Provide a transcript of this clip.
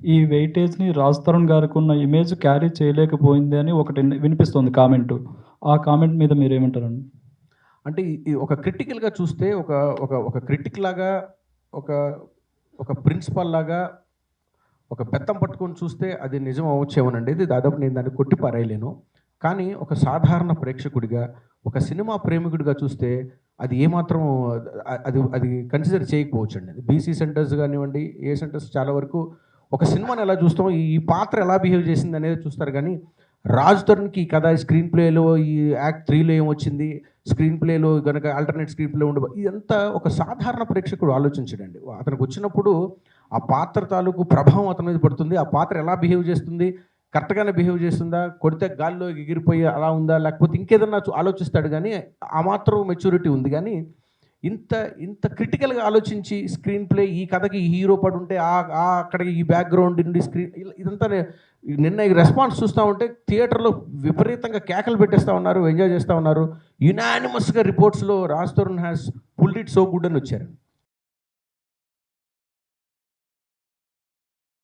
ఈ వెయిటేజ్‌ని రాజ్ తరుణ్ గారికి ఉన్న ఇమేజ్ క్యారీ చేయలేకపోయింది అని ఒకటి వినిపిస్తుంది కామెంటు. ఆ కామెంట్ మీద మీరేమంటారండి? అంటే ఒక క్రిటికల్‌గా చూస్తే ఒక ఒక ఒక క్రిటిక్ లాగా ఒక ఒక ప్రిన్సిపల్ లాగా ఒక బెత్తం పట్టుకొని చూస్తే అది నిజం అవ్వచ్చేమోనండి. ఇది దాదాపు నేను దాన్ని కొట్టి పారేయలేను. కానీ ఒక సాధారణ ప్రేక్షకుడిగా, ఒక సినిమా ప్రేమికుడిగా చూస్తే అది ఏమాత్రం అది అది కన్సిడర్ చేయకపోవచ్చండి. బీసీ సెంటర్స్ కానివ్వండి, ఏ సెంటర్స్ చాలా వరకు ఒక సినిమాని ఎలా చూస్తాం, ఈ పాత్ర ఎలా బిహేవ్ చేసింది అనేది చూస్తారు కానీ రాజ్ తరుణ్‌కి కథ స్క్రీన్ ప్లేలో ఈ యాక్ట్ త్రీలో ఏమొచ్చింది, స్క్రీన్ ప్లేలో గనక ఆల్టర్నేట్ స్క్రీన్ ప్లే ఉండ ఇదంతా ఒక సాధారణ ప్రేక్షకుడు ఆలోచించడండి. అతనికి వచ్చినప్పుడు ఆ పాత్ర తాలూకు ప్రభావం అతని మీద పడుతుంది. ఆ పాత్ర ఎలా బిహేవ్ చేస్తుంది, కరెక్ట్‌గానే బిహేవ్ చేస్తుందా, కొడితే గాల్లో ఎగిరిపోయి అలా ఉందా, లేకపోతే ఇంకేదన్నా ఆలోచిస్తాడు కానీ ఆ మాత్రం మెచ్యూరిటీ ఉంది కానీ ఇంత ఇంత క్రిటికల్గా ఆలోచించి స్క్రీన్ ప్లే ఈ కథకి ఈ హీరో పడి ఉంటే ఆ అక్కడికి ఈ బ్యాక్గ్రౌండ్ నుండి స్క్రీన్ ఇదంతా నిన్న ఈ రెస్పాన్స్ చూస్తూ ఉంటే థియేటర్లో విపరీతంగా కేకలు పెట్టేస్తూ ఉన్నారు ఎంజాయ్ చేస్తూ ఉన్నారు. యునానిమస్గా రిపోర్ట్స్లో Raj Tarun has pulled it so good అని వచ్చారు.